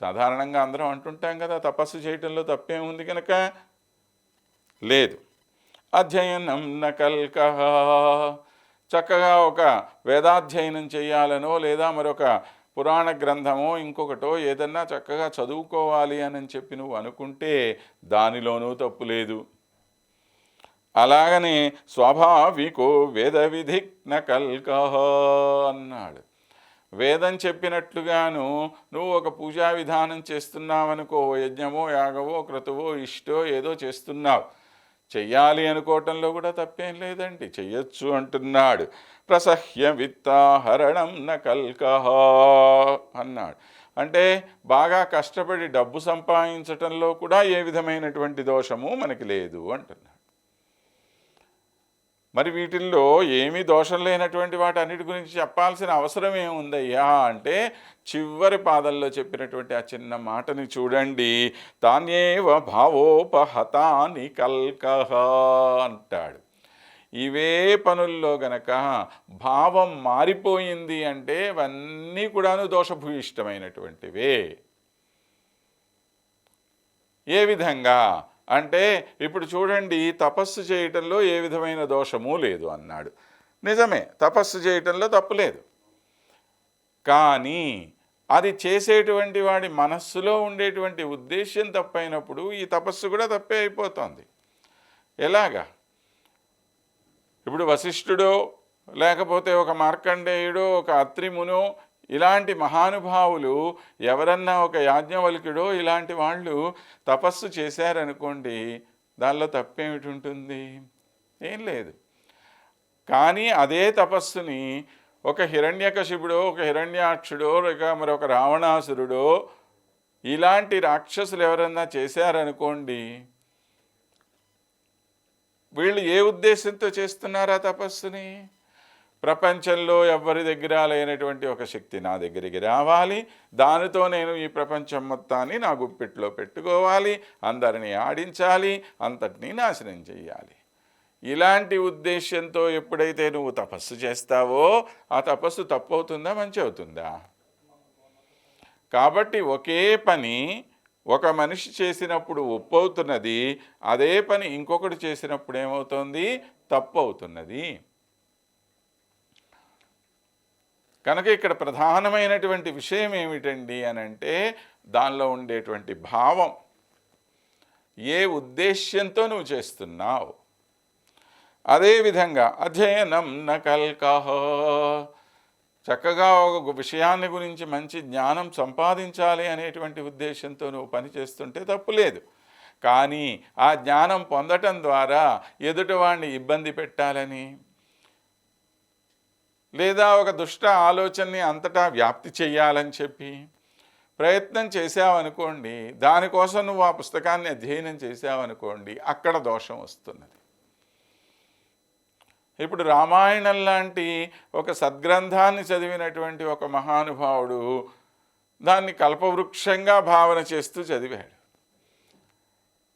సాధారణంగా అందరం అంటుంటాం కదా తపస్సు చేయటంలో తప్పేముంది కనుక లేదు. అధ్యయనం నకల్క. చక్కగా ఒక వేదాధ్యయనం చేయాలనో లేదా మరొక పురాణ గ్రంథమో ఇంకొకటో ఏదన్నా చక్కగా చదువుకోవాలి అని చెప్పి నువ్వు అనుకుంటే దానిలోనూ తప్పు లేదు. అలాగనే స్వాభావికో వేద విధిజ్ఞ కల్కహ అన్నాడు. వేదం చెప్పినట్లుగాను నువ్వు ఒక పూజా విధానం చేస్తున్నావనుకో యజ్ఞమో యాగవో క్రతువో ఇష్టో ఏదో చేస్తున్నావు. చెయ్యాలి అనుకోవటంలో కూడా తప్పేం లేదండి. చెయ్యొచ్చు అంటున్నాడు. ప్రసహ్య విత్తాహరణం న కల్కహ అన్నాడు. అంటే బాగా కష్టపడి డబ్బు సంపాదించటంలో కూడా ఏ విధమైనటువంటి దోషము మనకి లేదు అంటున్నాడు. మరి వీటిల్లో ఏమీ దోషం లేనటువంటి వాటి అన్నిటి గురించి చెప్పాల్సిన అవసరం ఏముందయ్యా అంటే చివరి పాదల్లో చెప్పినటువంటి ఆ చిన్న మాటని చూడండి. తానేవ భావోపహతాని కల్కహ అంటాడు. ఇవే పనుల్లో గనక భావం మారిపోయింది అంటే ఇవన్నీ కూడాను దోషభూయిష్టమైనటువంటివే. ఏ విధంగా? అంటే ఇప్పుడు చూడండి తపస్సు చేయటంలో ఏ విధమైన దోషము లేదు అన్నాడు. నిజమే తపస్సు చేయటంలో తప్పు లేదు. కానీ అది చేసేటువంటి వాడి మనస్సులో ఉండేటువంటి ఉద్దేశ్యం తప్పైనప్పుడు ఈ తపస్సు కూడా తప్పే అయిపోతుంది. ఎలాగా? ఇప్పుడు వశిష్ఠుడో లేకపోతే ఒక మార్కండేయుడో ఒక అత్రిమునో ఇలాంటి మహానుభావులు ఎవరన్నా ఒక యాజ్ఞవల్కుడో ఇలాంటి వాళ్ళు తపస్సు చేశారనుకోండి దానిలో తప్పేమిటి ఉంటుంది? ఏం లేదు. కానీ అదే తపస్సుని ఒక హిరణ్యకశిపుడో ఒక హిరణ్యాక్షుడో లేక మరొక రావణాసురుడో ఇలాంటి రాక్షసులు ఎవరన్నా చేశారనుకోండి వీళ్ళు ఏ ఉద్దేశంతో చేస్తున్నారా తపస్సుని? ప్రపంచంలో ఎవరి దగ్గర లేనటువంటి ఒక శక్తి నా దగ్గరికి రావాలి. దానితో నేను ఈ ప్రపంచం మొత్తాన్ని నా గుప్పిట్లో పెట్టుకోవాలి. అందరినీ ఆడించాలి. అంతటినీ నాశనం చేయాలి ఇలాంటి ఉద్దేశంతో ఎప్పుడైతే నువ్వు తపస్సు చేస్తావో ఆ తపస్సు తప్పు అవుతుందా మంచి అవుతుందా కాబట్టి ఒకే పని ఒక మనిషి చేసినప్పుడు ఒప్పవుతున్నది అదే పని ఇంకొకటి చేసినప్పుడు ఏమవుతుంది? తప్పు అవుతున్నది కనుక ఇక్కడ ప్రధానమైనటువంటి విషయం ఏమిటండి అని అంటే దానిలో ఉండేటువంటి భావం. ఏ ఉద్దేశ్యంతో నువ్వు చేస్తున్నావు? అదేవిధంగా అధ్యయనం నకల్కహ చక్కగా ఒక విషయాన్ని గురించి మంచి జ్ఞానం సంపాదించాలి అనేటువంటి ఉద్దేశంతో నువ్వు పని చేస్తుంటే తప్పు లేదు. కానీ ఆ జ్ఞానం పొందటం ద్వారా ఎదుటివాడిని ఇబ్బంది పెట్టాలని లేదా ఒక దుష్ట ఆలోచనని అంతటా వ్యాప్తి చేయాలని చెప్పి ప్రయత్నం చేసావనుకోండి దానికోసం నువ్వు ఆ పుస్తకాన్ని అధ్యయనం చేసావనుకోండి అక్కడ దోషం వస్తున్నది. ఇప్పుడు రామాయణం లాంటి ఒక సద్గ్రంథాన్ని చదివినటువంటి ఒక మహానుభావుడు దాన్ని కల్పవృక్షంగా భావన చేస్తూ చదివాడు.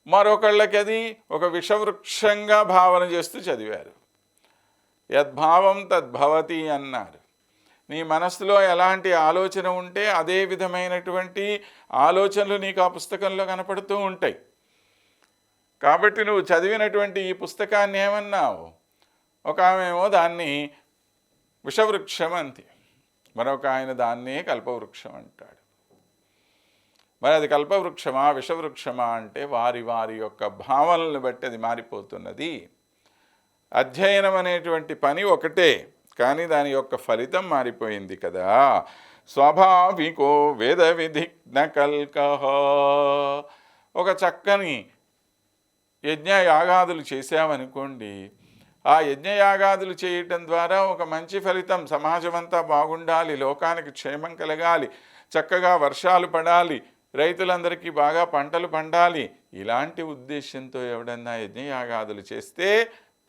మరొకళ్ళకి అది ఒక విషవృక్షంగా భావన చేస్తూ చదివారు. యద్భావం తద్భవతి అన్నారు. నీ మనసులో ఎలాంటి ఆలోచన ఉంటే అదే విధమైనటువంటి ఆలోచనలు నీకు ఆ పుస్తకంలో కనపడుతూ ఉంటాయి. కాబట్టి నువ్వు చదివినటువంటి ఈ పుస్తకాన్ని ఏమన్నావు? ఒక ఆమెమో దాన్ని విషవృక్షం అంతే మరొక ఆయన దాన్నే కల్పవృక్షం అంటాడు. మరి అది కల్పవృక్షమా విషవృక్షమా అంటే వారి వారి యొక్క భావనలను బట్టి అది మారిపోతున్నది. అధ్యయనం అనేటువంటి పని ఒకటే కానీ దాని యొక్క ఫలితం మారిపోయింది కదా. స్వాభావికో వేద విధిజ్ఞ కల్కహ ఒక చక్కని యజ్ఞయాగాదులు చేశామనుకోండి ఆ యజ్ఞయాగాదులు చేయటం ద్వారా ఒక మంచి ఫలితం సమాజం అంతా బాగుండాలి లోకానికి క్షేమం కలగాలి చక్కగా వర్షాలు పడాలి రైతులందరికీ బాగా పంటలు పండాలి ఇలాంటి ఉద్దేశంతో ఎవడన్నా యజ్ఞయాగాదులు చేస్తే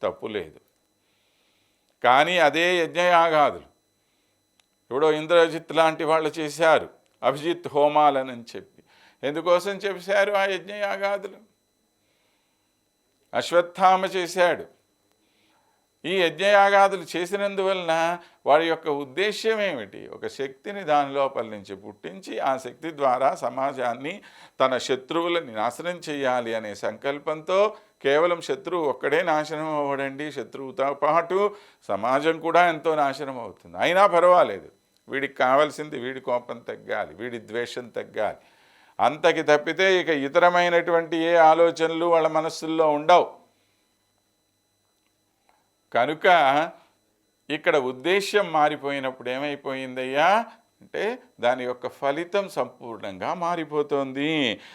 తప్పు లేదు. కానీ అదే యజ్ఞయాగాదులు. ఎవడో ఇంద్రజిత్ లాంటి వాళ్ళు చేశారు. అభిజిత్ హోమాలని చెప్పి. ఎందుకోసం చేశారు ఆ యజ్ఞయాగాదులు? అశ్వత్థామ చేశాడు. ఈ యజ్ఞయాగాదులు చేసినందువలన వారి యొక్క ఉద్దేశ్యం ఏమిటి? ఒక శక్తిని దాని లోపల నుంచి పుట్టించి ఆ శక్తి ద్వారా సమాజాన్ని తన శత్రువులని నాశనం చేయాలి అనే సంకల్పంతో కేవలం శత్రువు ఒక్కడే నాశనం అవ్వడండి శత్రువుతో పాటు సమాజం కూడా ఎంతో నాశనం అవుతుంది. అయినా పర్వాలేదు. వీడికి కావాల్సింది వీడి కోపం తగ్గాలి వీడి ద్వేషం తగ్గాలి. అంతకి తప్పితే ఇక ఇతరమైనటువంటి ఏ ఆలోచనలు వాళ్ళ మనస్సుల్లో ఉండవు. కనుక ఇక్కడ ఉద్దేశ్యం మారిపోయినప్పుడు ఏమైపోయిందయ్యా? అంటే దాని యొక్క ఫలితం సంపూర్ణంగా మారిపోతుంది.